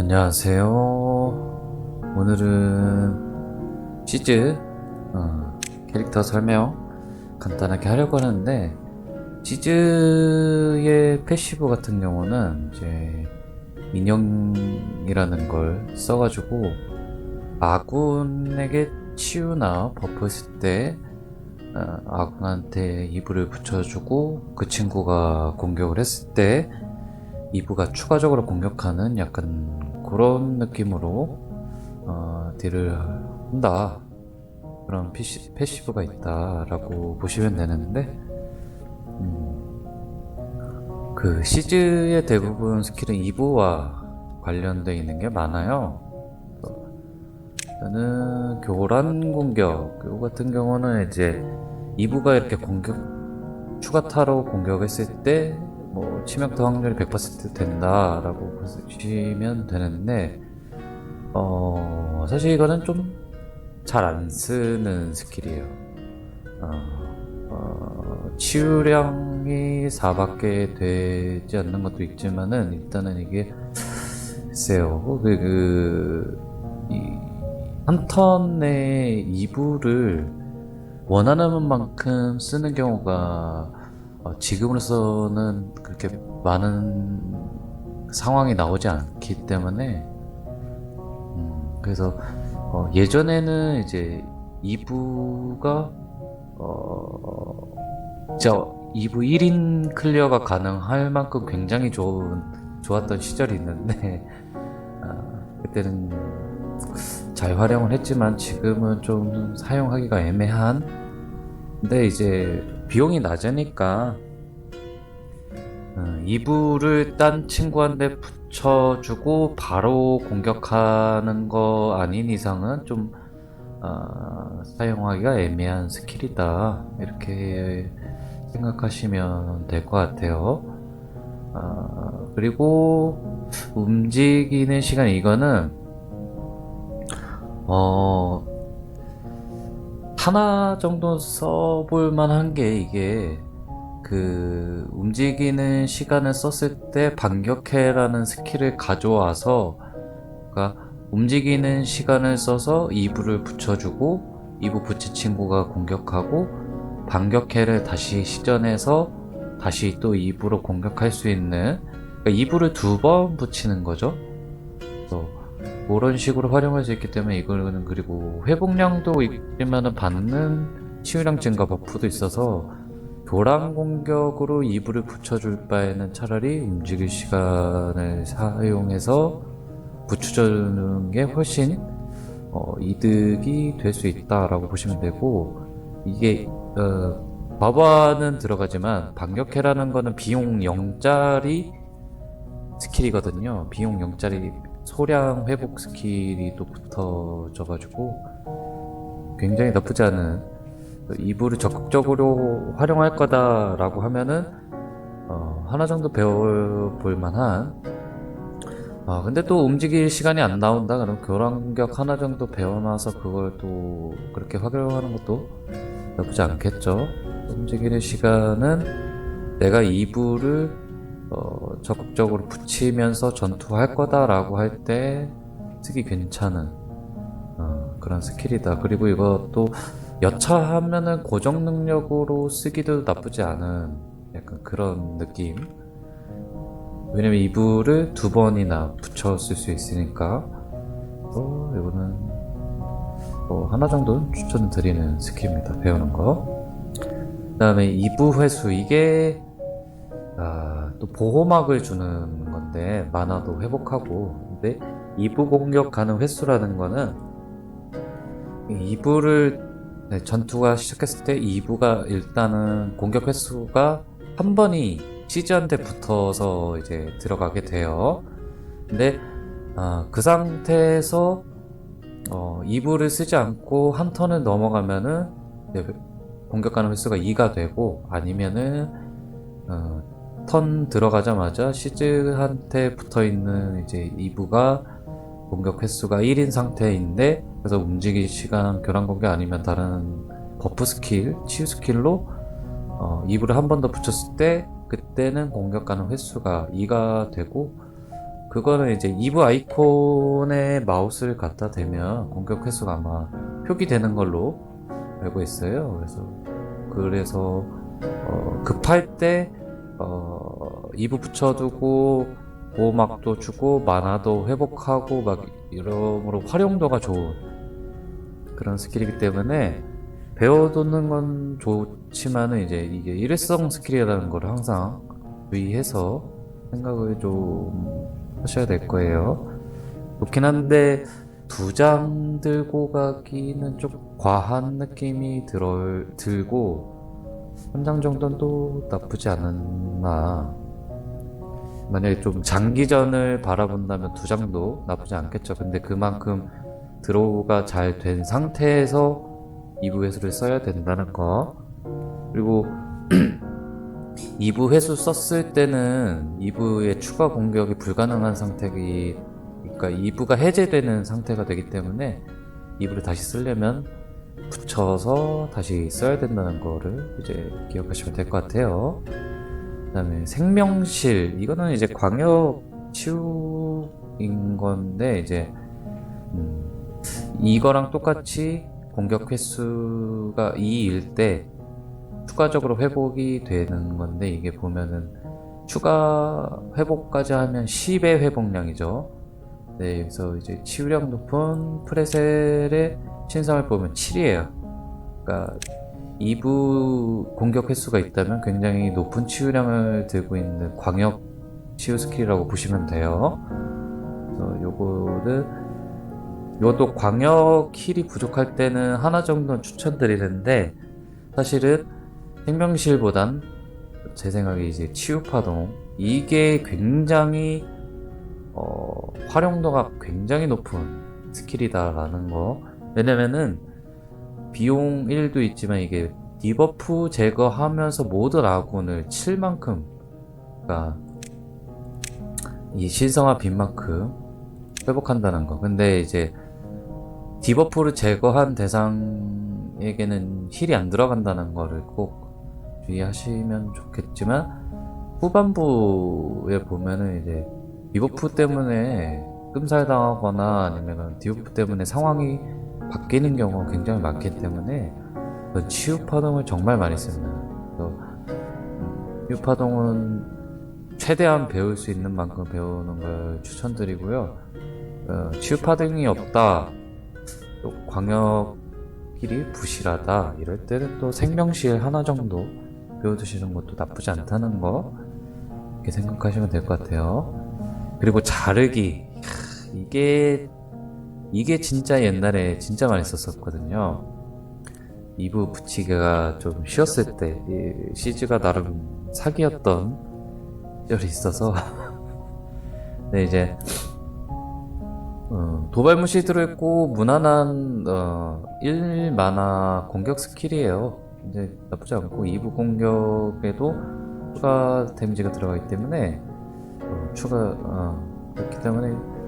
안녕하세요. 오늘은 시즈 어, 캐릭터 설명 간단하게 하려고 하는데 시즈의 패시브 같은 경우는 이제 인형이라는 걸 써가지고 아군에게 치유나 버프 했을 때 어, 아군한테 이불을 붙여주고 그 친구가 공격을 했을 때 이브가 추가적으로 공격하는 약간 그런 느낌으로 어, 딜을 한다. 그런 피시, 패시브가 있다라고 보시면 되는데 음, 그 시즈의 대부분 스킬은 이브와 관련되어 있는 게 많아요. 저는 교란 공격 요 같은 경우는 이제 이브가 이렇게 공격 추가 타로 공격했을 때 뭐 치명타 확률이 100% 된다라고 보시면 되는데 어 사실 이거는 좀 잘 안 쓰는 스킬이에요. 어, 어, 치유량이 4밖에 되지 않는 것도 있지만은 일단은 이게 글쎄요 그, 그, 이, 한 턴에 이불을 원하는 만큼 쓰는 경우가 어, 지금으로서는 그렇게 많은 상황이 나오지 않기 때문에 음, 그래서 어, 예전에는 이제 2부가 어, 저 2부 1인 클리어가 가능할 만큼 굉장히 좋은 좋았던 시절이 있는데 아, 그때는 잘 활용을 했지만 지금은 좀 사용하기가 애매한 근데 이제 비용이 낮으니까 어, 이불을 딴 친구한테 붙여주고 바로 공격하는 거 아닌 이상은 좀 어, 사용하기가 애매한 스킬이다 이렇게 생각하시면 될 것 같아요. 어, 그리고 움직이는 시간 이거는 어 하나 정도 써볼 만한 게 이게 그 움직이는 시간을 썼을 때 반격해라는 스킬을 가져와서 그러니까 움직이는 시간을 써서 이불을 붙여주고 이불 붙인 친구가 공격하고 반격해를 다시 시전해서 다시 또 이불로 공격할 수 있는 그러니까 이불을 두번 붙이는 거죠. 그런 식으로 활용할 수 있기 때문에 이거는 그리고 회복량도 있으면 받는 치유량 증가 버프도 있어서 교란 공격으로 이불을 붙여줄 바에는 차라리 움직일 시간을 사용해서 붙여주는 게 훨씬 어, 이득이 될 수 있다라고 보시면 되고 이게 어, 바바는 들어가지만 반격해라는 거는 비용 0짜리 스킬이거든요. 비용 0짜리 소량 회복 스킬이 또 붙어져가지고 굉장히 나쁘지 않은 이불을 적극적으로 활용할 거다라고 하면은 어, 하나 정도 배워볼 만한 아 근데 또 움직일 시간이 안 나온다? 그럼 교란격 하나 정도 배워놔서 그걸 또 그렇게 활용하는 것도 나쁘지 않겠죠? 움직이는 시간은 내가 이불을 어, 적극적으로 붙이면서 전투할 거다라고 할 때 쓰기 괜찮은 어, 그런 스킬이다. 그리고 이것도 여차하면은 고정 능력으로 쓰기도 나쁘지 않은 약간 그런 느낌. 왜냐면 이불을 두 번이나 붙여 쓸 수 있으니까. 어, 이거는 어, 하나 정도는 추천드리는 스킬입니다. 배우는 거. 그 다음에 이부 회수. 이게 아, 또 보호막을 주는 건데 만화도 회복하고 근데 2부 공격 가능 횟수라는 거는 2부를 네, 전투가 시작했을 때 2부가 일단은 공격 횟수가 한 번이 시즈한테 붙어서 이제 들어가게 돼요. 근데 아, 그 상태에서 어, 2부를 쓰지 않고 한 턴을 넘어가면은 공격 가능 횟수가 2가 되고 아니면은 어, 턴 들어가자마자 시즈한테 붙어 있는 이제 이브가 공격 횟수가 1인 상태인데 그래서 움직일 시간 교란 공격 아니면 다른 버프 스킬, 치유 스킬로 어, 이브를 한 번 더 붙였을 때 그때는 공격 가능 횟수가 2가 되고 그거는 이제 2부 아이콘에 마우스를 갖다 대면 공격 횟수가 아마 표기되는 걸로 알고 있어요. 그래서 그래서 어, 급할 때 어, 2부 붙여두고 보호막도 주고 만화도 회복하고 막 이러므로 활용도가 좋은 그런 스킬이기 때문에 배워두는 건 좋지만은 이제 이게 일회성 스킬이라는 걸 항상 주의해서 생각을 좀 하셔야 될 거예요. 좋긴 한데 두 장 들고 가기는 좀 과한 느낌이 들, 들고 한 장 정도는 또 나쁘지 않았나. 만약에 좀 장기전을 바라본다면 두 장도 나쁘지 않겠죠. 근데 그만큼 드로우가 잘 된 상태에서 2부 회수를 써야 된다는 거. 그리고 2부 회수 썼을 때는 2부의 추가 공격이 불가능한 상태기, 그러니까 2부가 해제되는 상태가 되기 때문에 2부를 다시 쓰려면 붙여서 다시 써야 된다는 거를 이제 기억하시면 될 것 같아요. 그 다음에 생명실, 이거는 이제 광역 치유인 건데, 이제, 음, 이거랑 똑같이 공격 횟수가 2일 때 추가적으로 회복이 되는 건데 이게 보면은 추가 회복까지 하면 10의 회복량이죠. 네, 그래서 이제 치유량 높은 프레셀의 신상을 보면 7이에요. 그러니까 2부 공격 횟수가 있다면 굉장히 높은 치유량을 들고 있는 광역 치유 스킬이라고 보시면 돼요. 그래서 요거를 이것도 광역 킬이 부족할 때는 하나 정도는 추천드리는데 사실은 생명실보단 제 생각에 이제 치유파동 이게 굉장히 어, 활용도가 굉장히 높은 스킬이다라는 거 왜냐면은 비용 1도 있지만 이게 디버프 제거하면서 모든 아군을 칠 만큼 그러니까 이 신성화 빈 만큼 회복한다는 거. 근데 이제 디버프를 제거한 대상에게는 힐이 안 들어간다는 거를 꼭 주의하시면 좋겠지만 후반부에 보면은 이제 디버프 때문에 끔살당하거나 아니면 디버프 때문에 상황이 바뀌는 경우가 굉장히 많기 때문에 그 치유 파동을 정말 많이 씁니다. 그래서 음, 치유 파동은 최대한 배울 수 있는 만큼 배우는 걸 추천드리고요. 어, 치유 파동이 없다. 또 광역 길이 부실하다 이럴 때는 또 생명실 하나 정도 배워두시는 것도 나쁘지 않다는 거 이렇게 생각하시면 될 것 같아요 그리고 자르기 캬, 이게 이게 진짜 옛날에 진짜 많이 썼었거든요 2부 붙이기가 좀 쉬웠을 때이 시즈가 나름 사기였던 시절이 있어서 네 이제 어, 도발무시 들어있고 무난한 어, 1만화 공격 스킬이에요. 이제 나쁘지 않고 2부 공격에도 추가 데미지가 들어가기 때문에 어, 추가 어, 그렇기 때문에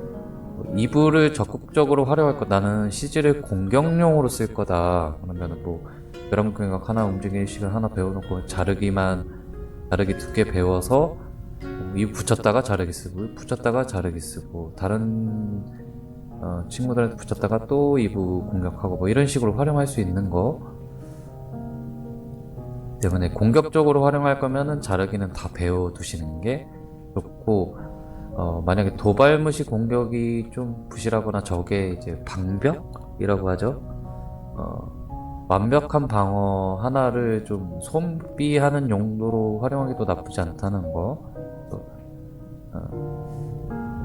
2부를 적극적으로 활용할 거 나는 CG를 공격용으로 쓸 거다. 그러면은 뭐 벼랑 공격 하나 움직이는 시간 하나 배워놓고 자르기만 자르기 두 개 배워서 이 붙였다가 자르기 쓰고 붙였다가 자르기 쓰고 다른 어, 친구들한테 붙였다가 또 2부 공격하고 뭐 이런 식으로 활용할 수 있는 거. 때문에 공격적으로 활용할 거면은 자르기는 다 배워 두시는 게 좋고 어, 만약에 도발무시 공격이 좀 부실하거나 저게 이제 방벽이라고 하죠 어, 완벽한 방어 하나를 좀 소비하는 용도로 활용하기도 나쁘지 않다는 거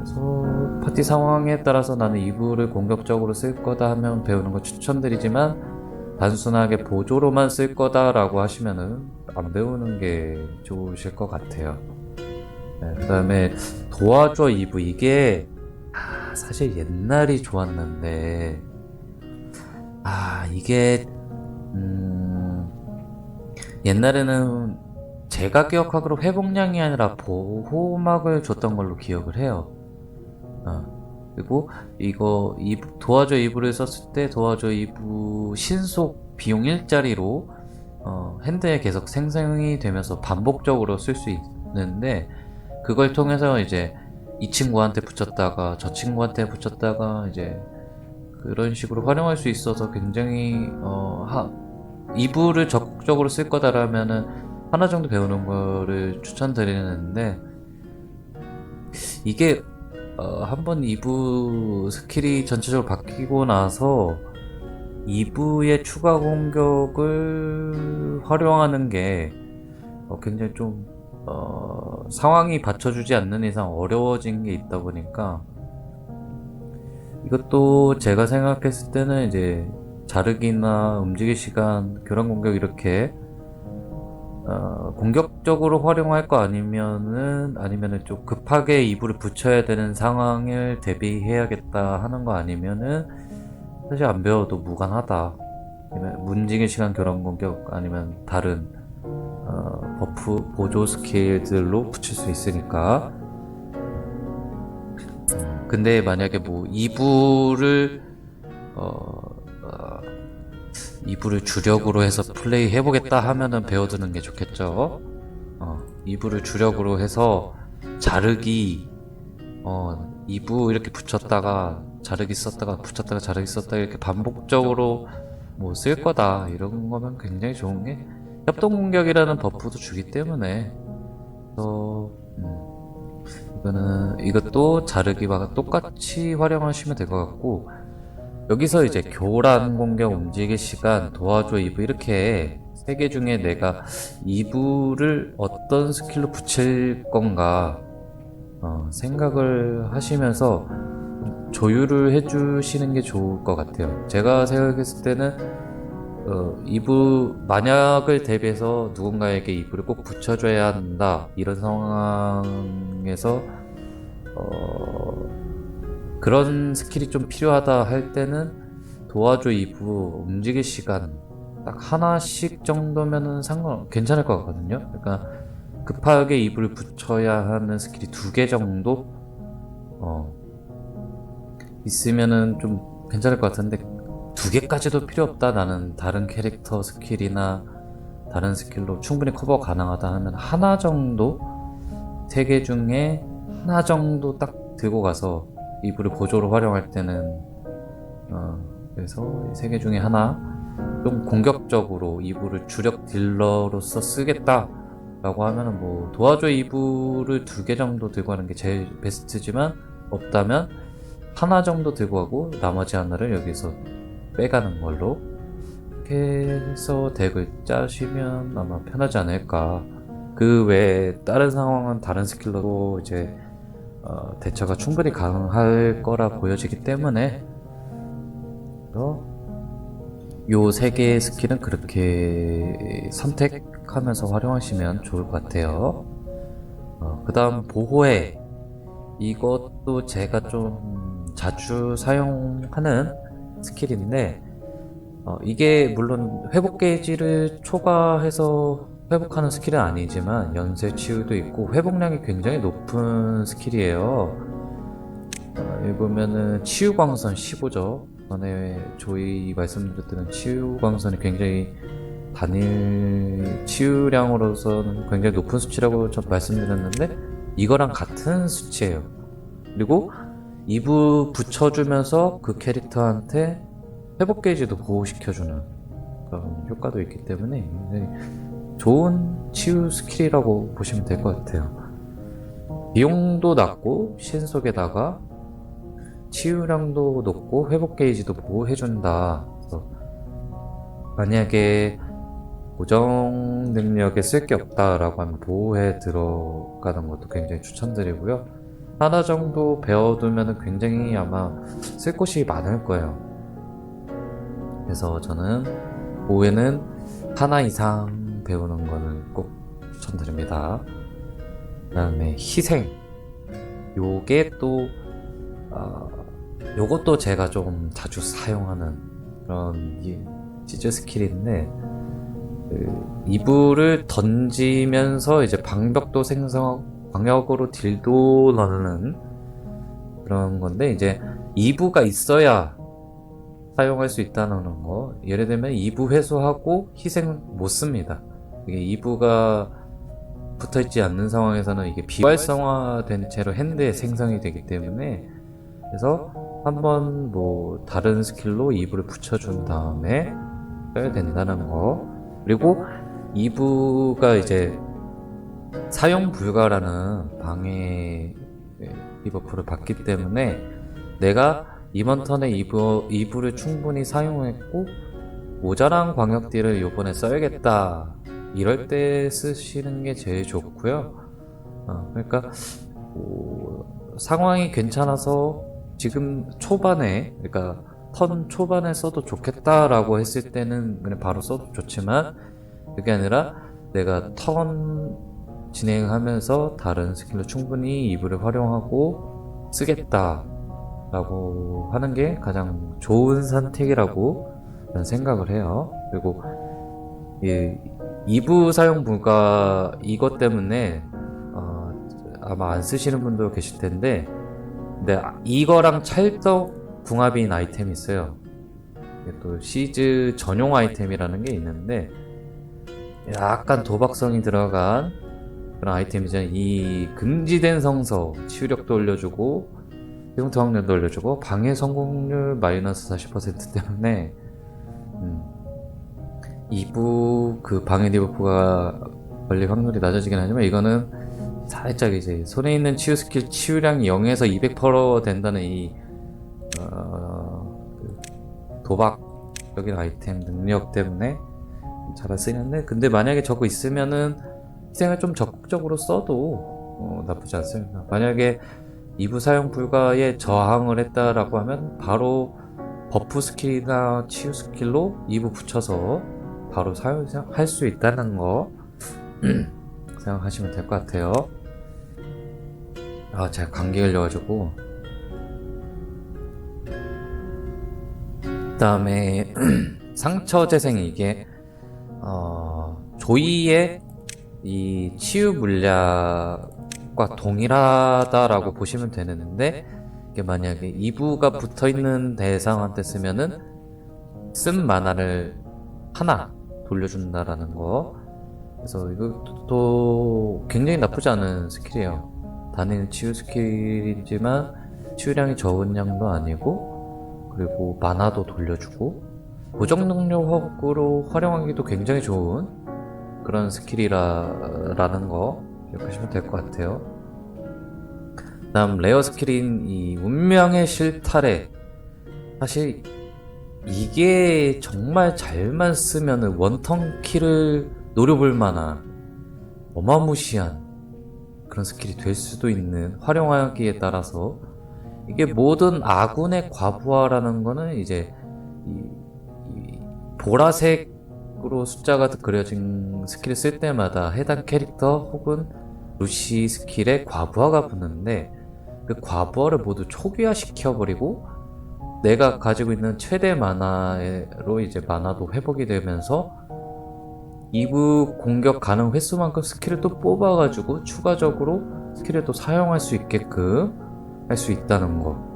그래서 파티 상황에 따라서 나는 2부를 공격적으로 쓸 거다 하면 배우는 거 추천드리지만 단순하게 보조로만 쓸 거다라고 하시면은 안 배우는 게 좋으실 것 같아요. 네, 그 다음에 도와줘 2부 이게 아, 사실 옛날이 좋았는데 아 이게 음, 옛날에는 제가 기억하기로 회복량이 아니라 보호막을 줬던 걸로 기억을 해요. 어, 그리고 이거 이 도와줘 2부를 썼을 때 도와줘 2부 신속 비용 일자리로 어, 핸드에 계속 생성이 되면서 반복적으로 쓸 수 있는데 그걸 통해서 이제 이 친구한테 붙였다가 저 친구한테 붙였다가 이제 그런 식으로 활용할 수 있어서 굉장히 어, 하, 2부를 적극적으로 쓸 거다라면은 하나 정도 배우는 거를 추천드리는데 이게 어, 한번 2부 스킬이 전체적으로 바뀌고 나서 2부의 추가 공격을 활용하는 게 어, 굉장히 좀 어, 상황이 받쳐주지 않는 이상 어려워진 게 있다 보니까 이것도 제가 생각했을 때는 이제 자르기나 움직일 시간, 교란 공격 이렇게 어, 공격적으로 활용할 거 아니면은 아니면은 좀 급하게 이불을 붙여야 되는 상황을 대비해야겠다 하는 거 아니면은 사실 안 배워도 무관하다. 움직일 시간 교란 공격 아니면 다른 어, 버프 보조 스킬들로 붙일 수 있으니까. 근데 만약에 뭐 이불을 어, 어, 이불을 주력으로 해서 플레이 해보겠다 하면은 배워두는 게 좋겠죠. 어, 이불을 주력으로 해서 자르기, 어, 이부 이렇게 붙였다가 자르기 썼다가 붙였다가 자르기 썼다가 이렇게 반복적으로 뭐 쓸 거다 이런 거면 굉장히 좋은 게 협동 공격이라는 버프도 주기 때문에 또 음, 이거는 이것도 자르기와 똑같이 활용하시면 될 것 같고 여기서 이제 교란 공격 움직일 시간 도와줘 이브 이렇게 세 개 중에 내가 이브를 어떤 스킬로 붙일 건가 어, 생각을 하시면서 조율을 해주시는 게 좋을 것 같아요. 제가 생각했을 때는 어, 이브 만약을 대비해서 누군가에게 이브를 꼭 붙여줘야 한다 이런 상황에서 어, 그런 스킬이 좀 필요하다 할 때는 도와줘 이브 움직일 시간 딱 하나씩 정도면은 상관 괜찮을 것 같거든요. 그러니까 급하게 이불을 붙여야 하는 스킬이 두 개 정도 어 있으면은 좀 괜찮을 것 같은데 두 개까지도 필요 없다. 나는 다른 캐릭터 스킬이나 다른 스킬로 충분히 커버 가능하다 하면 하나 정도 세 개 중에 하나 정도 딱 들고 가서 이불을 보조로 활용할 때는 어 그래서 세 개 중에 하나 좀 공격적으로 이불을 주력 딜러로서 쓰겠다 라고 하면은 뭐 도와줘. 이불을 두 개 정도 들고 가는 게 제일 베스트지만 없다면 하나 정도 들고 가고 나머지 하나를 여기서 빼가는 걸로 이렇게 해서 덱을 짜시면 아마 편하지 않을까 그 외에 다른 상황은 다른 스킬러도 이제 어, 대처가 충분히 가능할 거라 보여지기 때문에 요세 개의 스킬은 그렇게 선택하면서 활용하시면 좋을 것 같아요. 어, 그 다음 보호해 이것도 제가 좀 자주 사용하는 스킬인데 어, 이게 물론 회복 게이지를 초과해서 회복하는 스킬은 아니지만 연쇄 치유도 있고 회복량이 굉장히 높은 스킬이에요. 어, 여기 보면은 치유 광선 15죠. 전에 조이 말씀드렸던 치유 광선이 굉장히 단일 치유량으로서는 굉장히 높은 수치라고 전 말씀드렸는데 이거랑 같은 수치예요. 그리고 2부 붙여주면서 그 캐릭터한테 회복 게이지도 보호시켜주는 그런 효과도 있기 때문에 좋은 치유 스킬이라고 보시면 될 것 같아요. 비용도 낮고 신속에다가 치유량도 높고 회복 게이지도 보호해준다. 만약에 고정 능력에 쓸 게 없다라고 하면 보호에 들어가는 것도 굉장히 추천드리고요. 하나 정도 배워두면 굉장히 아마 쓸 곳이 많을 거예요. 그래서 저는 보호에는 하나 이상 배우는 거는 꼭 추천드립니다. 그 다음에 희생. 요게 또, 어, 요것도 제가 좀 자주 사용하는 그런 이 치즈 스킬인데, 그 이불을 던지면서 이제 방벽도 생성, 방역으로 딜도 넣는 그런 건데, 이제 2부가 있어야 사용할 수 있다는 거. 예를 들면 2부 회수하고 희생 못 씁니다. 이게 2부가 붙어 있지 않는 상황에서는 이게 비활성화된 채로 핸드에 생성이 되기 때문에 그래서 한번 뭐 다른 스킬로 2부를 붙여준 다음에 써야 된다는 거 그리고 2부가 이제 사용 불가라는 방해 디버프를 받기 때문에 내가 이번 턴에 2부, 2부를 충분히 사용했고 모자란 광역딜을 요번에 써야겠다. 이럴 때 쓰시는 게 제일 좋고요. 어, 그러니까 뭐, 상황이 괜찮아서 지금 초반에 그러니까 턴 초반에 써도 좋겠다라고 했을 때는 그냥 바로 써도 좋지만 그게 아니라 내가 턴 진행하면서 다른 스킬로 충분히 이불을 활용하고 쓰겠다 라고 하는 게 가장 좋은 선택이라고 저는 생각을 해요. 그리고 이 2부 사용 불가 이것 때문에 어, 아마 안 쓰시는 분도 계실 텐데 근데 이거랑 찰떡 궁합인 아이템이 있어요. 또 시즈 전용 아이템이라는 게 있는데 약간 도박성이 들어간 그런 아이템이죠. 이 금지된 성서 치유력도 올려주고 피용토 확률도 올려주고 방해 성공률 마이너스 40% 때문에 음, 2부 그 방해 디버프가 걸릴 확률이 낮아지긴 하지만 이거는 살짝 이제 손에 있는 치유 스킬 치유량이 0에서 200% 된다는 이 어, 그 도박적인 아이템 능력 때문에 잘 쓰이는데 근데 만약에 저거 있으면은 희생을 좀 적극적으로 써도 어, 나쁘지 않습니다. 만약에 2부 사용 불가에 저항을 했다라고 하면 바로 버프 스킬이나 치유 스킬로 2부 붙여서 바로 사용할 수 있다는 거 생각하시면 될 것 같아요. 아, 제가 감기 걸려가지고. 그 다음에 상처 재생이 이게 어, 조이의 이 치유 물약과 동일하다라고 보시면 되는데 이게 만약에 2부가 붙어 있는 대상한테 쓰면은 쓴 만화를 하나 돌려준다라는 거. 그래서 이것도 굉장히 나쁘지 않은 스킬이에요. 단일 치유 스킬이지만 치유량이 적은 양도 아니고 그리고 만화도 돌려주고 고정 능력 허구로 활용하기도 굉장히 좋은 그런 스킬이라는 거 기억하시면 될 것 같아요. 다음 레어 스킬인 이 운명의 실타래 사실 이게 정말 잘만 쓰면 원턴 킬을 노려볼 만한 어마무시한 그런 스킬이 될 수도 있는 활용하기에 따라서 이게 모든 아군의 과부하라는 거는 이제 이, 이 보라색 으로 숫자가 그려진 스킬을 쓸 때마다 해당 캐릭터 혹은 루시 스킬에 과부하가 붙는데 그 과부하를 모두 초기화 시켜버리고 내가 가지고 있는 최대 만화로 이제 만화도 회복이 되면서 2부 공격 가능 횟수만큼 스킬을 또 뽑아가지고 추가적으로 스킬을 또 사용할 수 있게끔 할 수 있다는 거.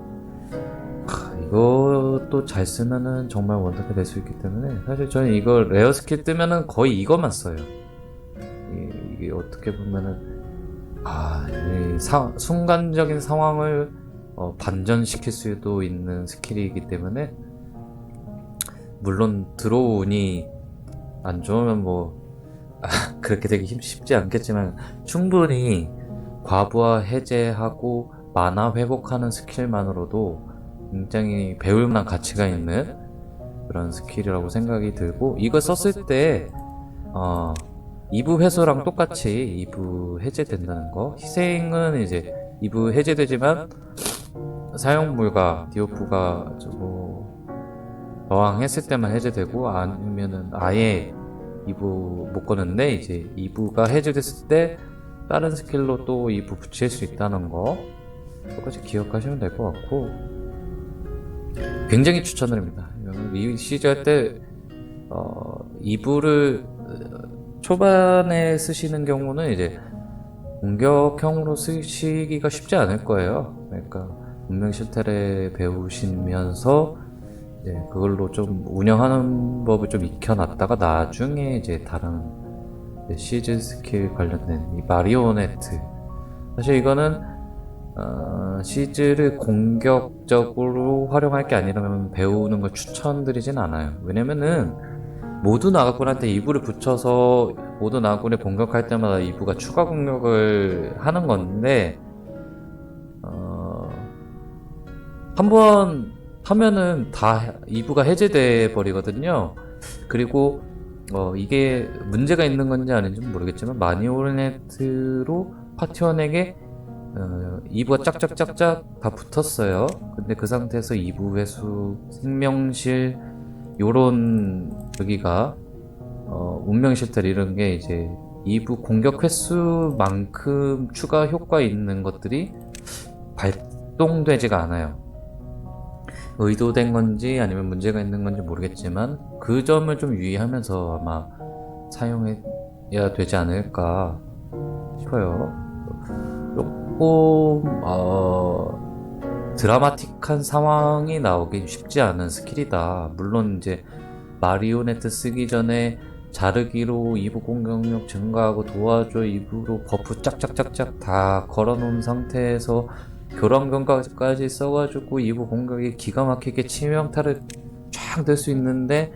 하, 이것도 잘 쓰면은 정말 원탑이 될 수 있기 때문에 사실 저는 이거 레어 스킬 뜨면은 거의 이것만 써요. 이- 이게 어떻게 보면은 아, 이 사- 순간적인 상황을 어, 반전시킬 수도 있는 스킬이기 때문에 물론 들어오니 안 좋으면 뭐 아, 그렇게 되기 힘- 쉽지 않겠지만 충분히 과부하 해제하고 만화 회복하는 스킬만으로도 굉장히 배울 만한 가치가 있는 그런 스킬이라고 생각이 들고 이거 썼을 때 어, 2부 회수랑 똑같이 2부 해제된다는 거. 희생은 이제 2부 해제되지만 사용 물가 디오프가 뭐 저항했을 때만 해제되고 아니면은 아예 2부 못 거는데 이제 2부가 해제됐을 때 다른 스킬로 또 2부 붙일 수 있다는 거. 똑같이 기억하시면 될 것 같고 굉장히 추천드립니다. 이거는 이 시즈 할때 어, 2부를 초반에 쓰시는 경우는 이제 공격형으로 쓰시기가 쉽지 않을 거예요. 그러니까 운명 실태를 배우시면서 이제 그걸로 좀 운영하는 법을 좀 익혀놨다가 나중에 이제 다른 시즌 스킬 관련된 이 마리오네트. 사실 이거는 어, 시즈를 공격적으로 활용할 게 아니라면 배우는 걸 추천드리진 않아요. 왜냐면은 모든 아군한테 이브를 붙여서 모든 아군을 공격할 때마다 이브가 추가 공격을 하는 건데 어, 한번 하면은 다 이브가 해제돼 버리거든요. 그리고 어, 이게 문제가 있는 건지 아닌지는 모르겠지만 마니오네트로 파티원에게 어, 2부가 짝짝짝짝 다 붙었어요. 근데 그 상태에서 2부 회수, 생명실, 요런 여기가 어, 운명 실탈 이런 게 이제 2부 공격 횟수만큼 추가 효과 있는 것들이 발동되지가 않아요. 의도된 건지 아니면 문제가 있는 건지 모르겠지만 그 점을 좀 유의하면서 아마 사용해야 되지 않을까 싶어요. 조금 어, 드라마틱한 상황이 나오기 쉽지 않은 스킬이다. 물론 이제 마리오네트 쓰기 전에 자르기로 2부 공격력 증가하고 도와줘 2부로 버프 짝짝짝짝 다 걸어놓은 상태에서 교란경까지 써가지고 2부 공격이 기가 막히게 치명타를 쫙 될 수 있는데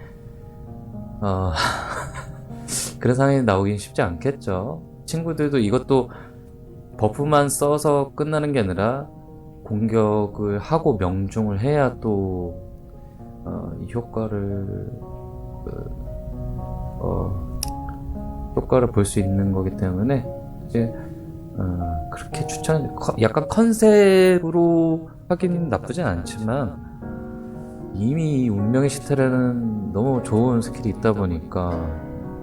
어, 그런 상황이 나오긴 쉽지 않겠죠. 친구들도 이것도 버프만 써서 끝나는 게 아니라 공격을 하고 명중을 해야 또, 어, 이 효과를, 그, 어, 효과를 볼 수 있는 거기 때문에, 이제, 어, 그렇게 추천, 커- 약간 컨셉으로 하긴 나쁘진 않지만, 이미 운명의 시테라는 너무 좋은 스킬이 있다 보니까,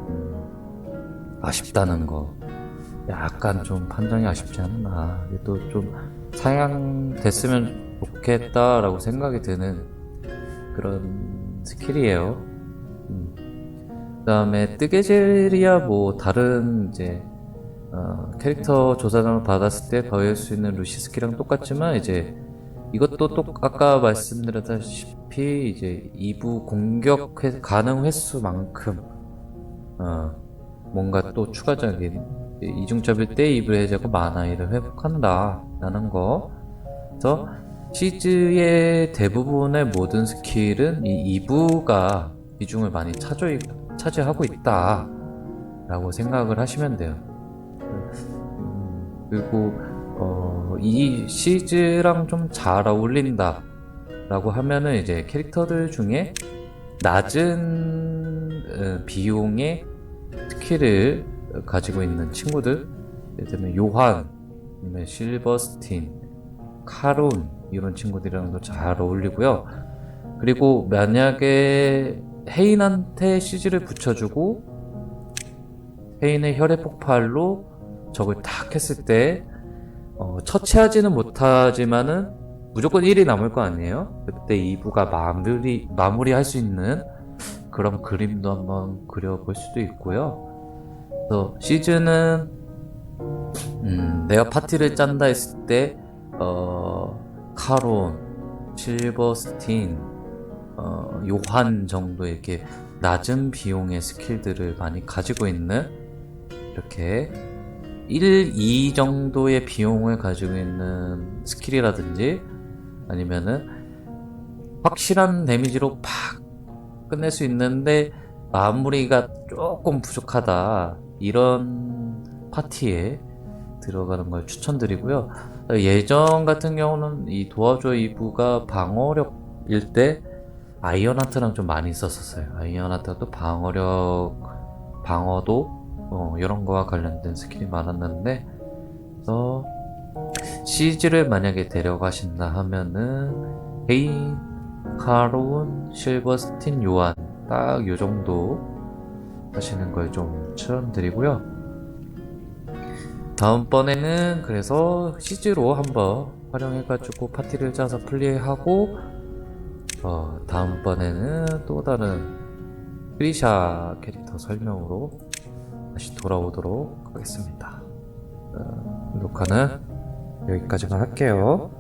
음, 아쉽다는 거. 약간 좀 판정이 아쉽지 않나. 또좀 상향됐으면 좋겠다라고 생각이 드는 그런 스킬이에요. 음. 그 다음에 뜨개질이야 뭐 다른 이제 어, 캐릭터 조사장을 받았을 때 더할 수 있는 루시 스킬이랑 똑같지만 이제 이것도 또 아까 말씀드렸다시피 이제 2부 공격 회- 가능 횟수만큼 어, 뭔가 또 추가적인 이중첩일 때 입을 해제하고 만화일을 회복한다 라는 거. 그래서 시즈의 대부분의 모든 스킬은 이 2부가 비중을 많이 차지, 차지하고 있다 라고 생각을 하시면 돼요. 음, 그리고 어, 이 시즈랑 좀 잘 어울린다 라고 하면은 이제 캐릭터들 중에 낮은 어, 비용의 스킬을 가지고 있는 친구들 예를 들면 요한, 실버스틴, 카론 이런 친구들이랑도 잘 어울리고요. 그리고 만약에 헤인한테 CG를 붙여주고 헤인의 혈액 폭발로 적을 탁 했을 때 어, 처치하지는 못하지만은 무조건 1이 남을 거 아니에요? 그때 2부가 마무리, 마무리할 수 있는 그런 그림도 한번 그려볼 수도 있고요. 그래서 시즌은 음, 내가 파티를 짠다 했을 때 어, 카론, 실버스틴, 어, 요한 정도 이렇게 낮은 비용의 스킬들을 많이 가지고 있는 이렇게 1, 2 정도의 비용을 가지고 있는 스킬이라든지 아니면은 확실한 데미지로 팍 끝낼 수 있는데 마무리가 조금 부족하다 이런 파티에 들어가는 걸 추천드리고요. 예전 같은 경우는 이 도와줘 2부가 방어력일 때 아이언하트랑 좀 많이 썼었어요. 아이언하트가 또 방어력, 방어도 어, 이런 거와 관련된 스킬이 많았는데 그래서 시즈를 만약에 데려가신다 하면은 헤인, 카론, 실버스틴, 요한 딱 요 정도 하시는 걸 좀 추천드리고요. 다음번에는 그래서 시즈로 한번 활용해가지고 파티를 짜서 플레이하고 어, 다음번에는 또 다른 크리샤 캐릭터 설명으로 다시 돌아오도록 하겠습니다. 어, 녹화는 여기까지만 할게요.